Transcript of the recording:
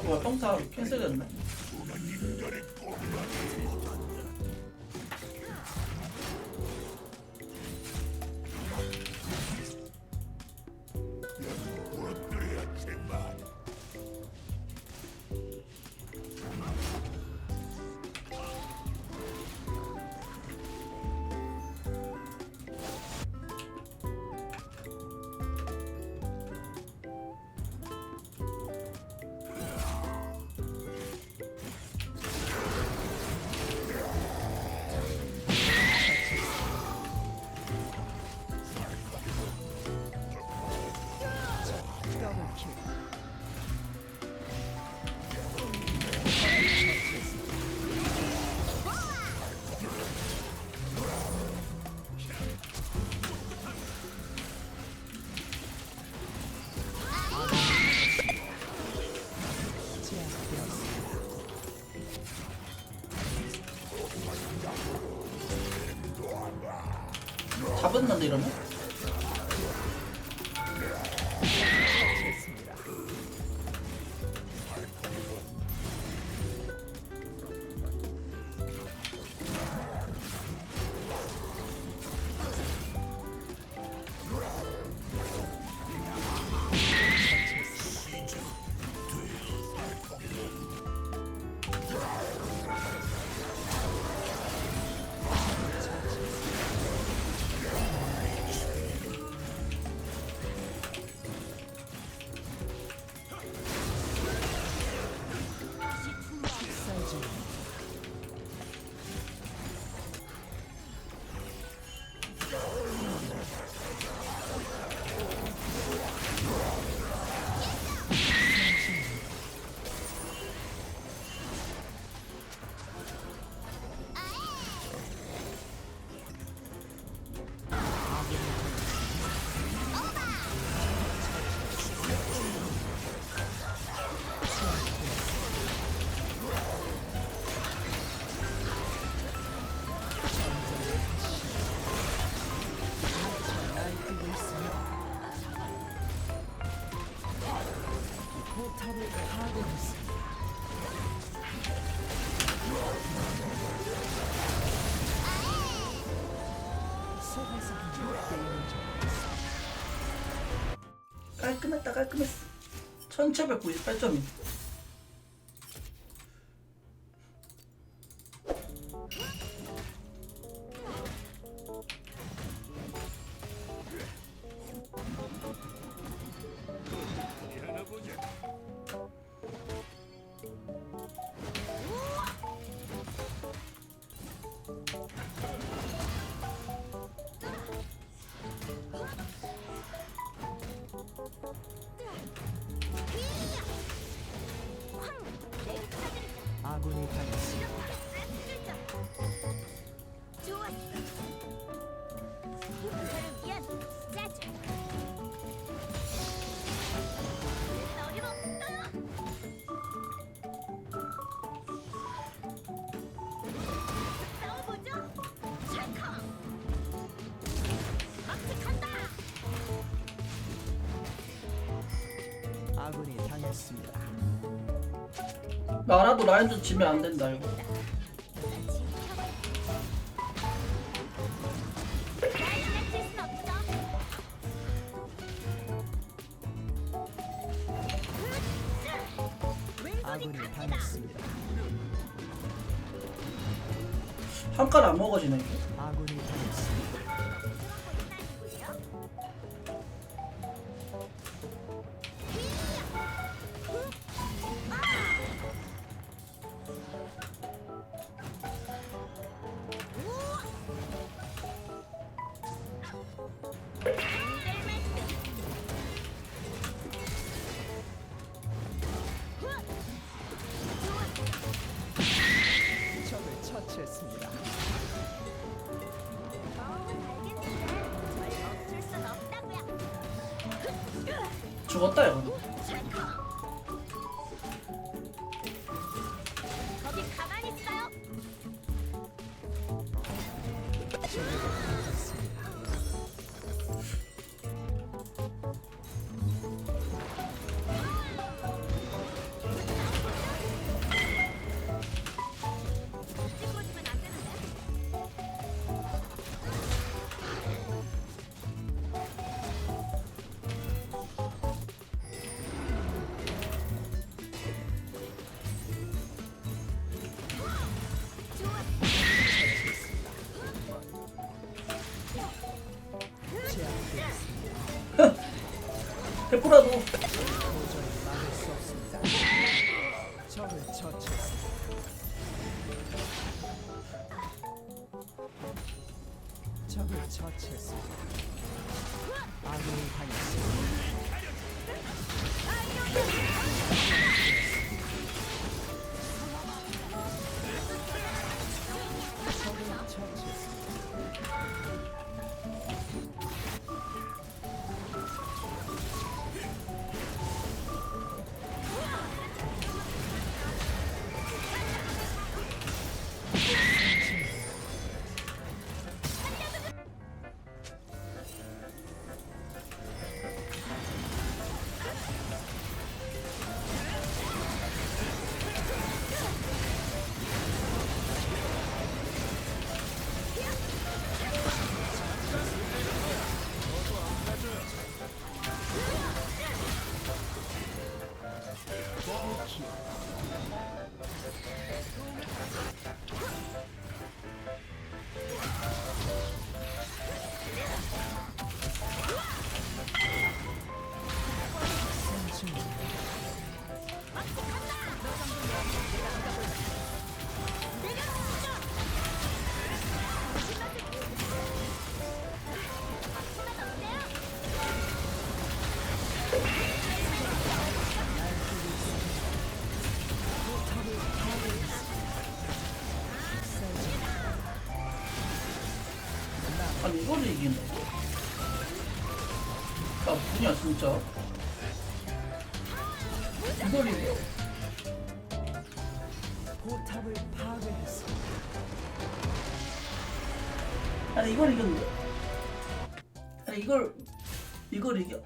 어, 뭐야, 평타 캔슬됐네. 잡았는데 이러면? 깔끔했다 깔끔했어. 1798점이 아군이 아군이 당했습니다. 나라도 라인전 지면 안 된다 이거 아군이. 당했습니다. 한 칸 안 먹어지네 이게 죽었다 이거 100%라도 적을 처치했습니다. 아군이 당했습니다. 아 뭐냐 진짜 이걸 이겨? 포탑을 파괴했습니다. 아니 이걸 이겼는데 아니 이걸 이걸 이겨?